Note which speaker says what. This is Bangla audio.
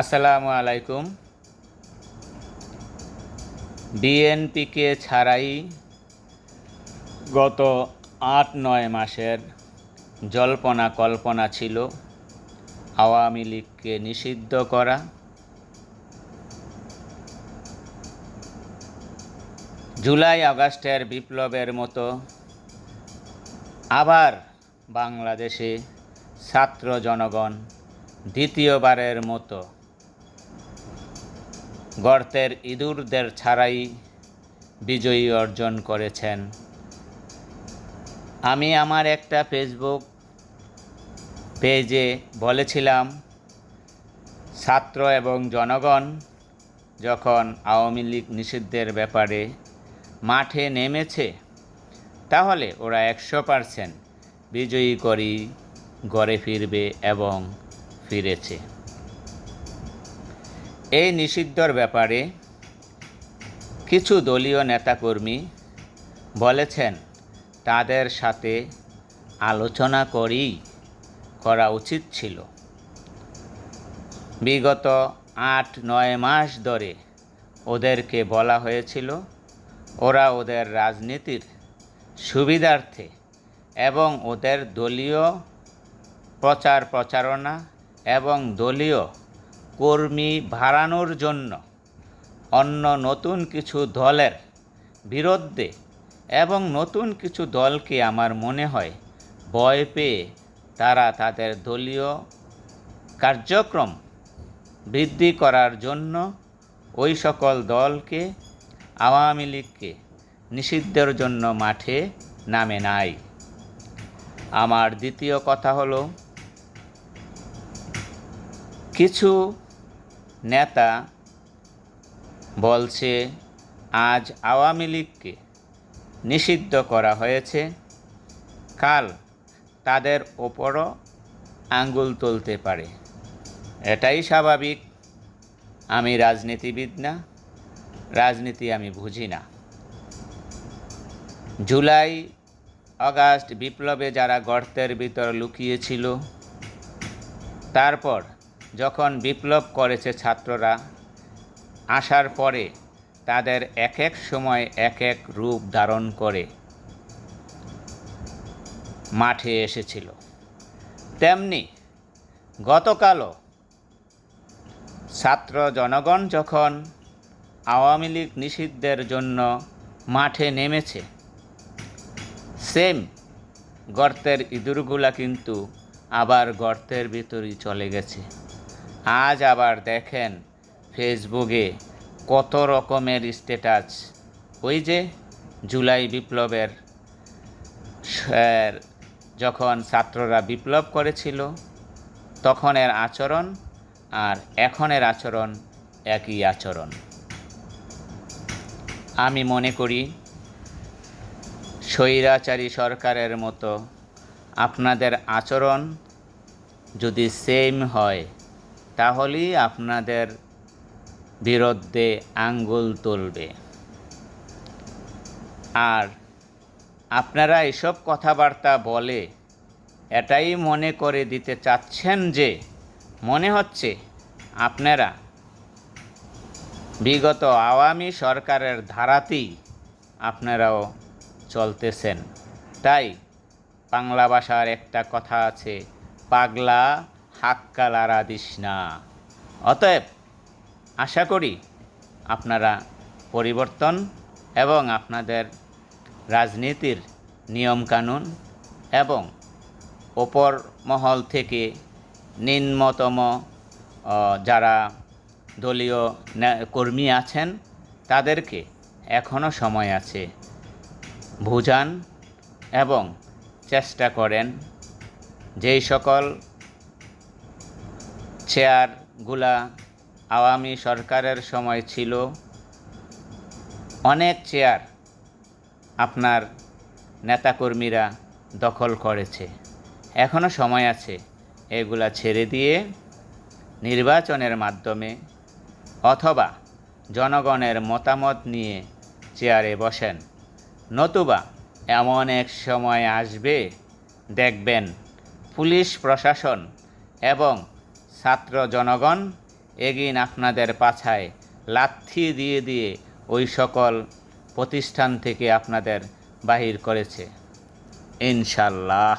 Speaker 1: আসসালামু আলাইকুম বিএনপিকে ছাড়াই গত আট নয় মাসের জল্পনা কল্পনা ছিল আওয়ামী লীগকে নিষিদ্ধ করা। জুলাই আগস্টের বিপ্লবের মতো আবার বাংলাদেশে ছাত্র জনগণ দ্বিতীয়বারের মতো গর্তের ইঁদুরদের ছাড়াই বিজয়ী অর্জন করেছেন। আমি আমার একটা ফেসবুক পেজে বলেছিলাম, ছাত্র এবং জনগণ যখন আওয়ামী লীগ নিষিদ্ধের ব্যাপারে মাঠে নেমেছে, তাহলে ওরা একশো পারসেন্ট বিজয়ী করি গড়ে ফিরবে এবং ফিরেছে। এই নিষিদ্ধর ব্যাপারে কিছু দলীয় নেতাকর্মী বলেছেন, তাদের সাথে আলোচনা করেই করা উচিত ছিল। বিগত আট নয় মাস ধরে ওদেরকে বলা হয়েছিল, ওরা ওদের রাজনীতির সুবিধার্থে এবং ওদের দলীয় প্রচার প্রচারণা এবং দলীয় কর্মী বাড়ানোর জন্য অন্য নতুন কিছু দলের বিরুদ্ধে এবং নতুন কিছু দলকে আমার মনে হয় ভয় পেয়ে তারা তাদের দলীয় কার্যক্রম বৃদ্ধি করার জন্য ওই সকল দলকে, আওয়ামী লীগকে নিষিদ্ধের জন্য মাঠে নামে নাই। আমার দ্বিতীয় কথা হলো, কিছু নেতা বলছে, আজ আওয়ামী লীগকে নিষিদ্ধ করা হয়েছে। কাল তাদের ওপরও আঙ্গুল তুলতে পারে। এটাই স্বাভাবিক। আমি রাজনীতিবিদ না, রাজনীতি আমি বুঝি না। জুলাই আগস্ট বিপ্লবে যারা গর্তের ভিতর লুকিয়েছিল, তারপর যখন বিপ্লব করেছে ছাত্ররা, আসার পরে তাদের এক এক সময় এক এক রূপ ধারণ করে মাঠে এসেছিল। তেমনি গতকালও ছাত্র জনগণ যখন আওয়ামী লীগ নিষিদ্ধের জন্য মাঠে নেমেছে, সেম গর্তের ইঁদুরগুলা কিন্তু আবার গর্তের ভিতরই চলে গেছে। আজ আবার দেখেন ফেসবুকে কত রকমের স্ট্যাটাস ওই যে জুলাই বিপ্লবের যখন ছাত্ররা বিপ্লব করেছিল, তখনের আচরণ আর এখনের আচরণ একই আচরণ। আমি মনে করি, স্বৈরাচারী সরকারের মতো আপনাদের আচরণ যদি সেম হয় তাহলেই আপনাদের বিরুদ্ধে আঙ্গুল তুলবে। আর আপনারা এসব কথাবার্তা বলে এটাই মনে করে দিতে চাচ্ছেন যে, মনে হচ্ছে আপনারা বিগত আওয়ামী সরকারের ধারাতেই আপনারাও চলতেছেন। তাই বাংলা ভাষার একটা কথা আছে, পাগলা হাক্কালারা দিস না। অতএব আশা করি আপনারা পরিবর্তন এবং আপনাদের রাজনীতির নিয়মকানুন এবং ওপর মহল থেকে নিম্নতম যারা দলীয় কর্মী আছেন, তাদেরকে এখনও সময় আছে বুঝান এবং চেষ্টা করেন। যেই সকল চেয়ারগুলা আওয়ামী সরকারের সময় ছিল। অনেক চেয়ার আপনার নেতাকর্মীরা দখল করেছে। এখনও সময় আছে এগুলা ছেড়ে দিয়ে নির্বাচনের মাধ্যমে অথবা জনগণের মতামত নিয়ে চেয়ারে বসেন। নতুবা এমন এক সময় আসবে, দেখবেন পুলিশ প্রশাসন এবং ছাত্র জনগণ, এগিন আপনাদের পাছায় লাথি দিয়ে দিয়ে ওই সকল প্রতিষ্ঠান থেকে আপনাদের বাহির করেছে। ইনশাল্লাহ।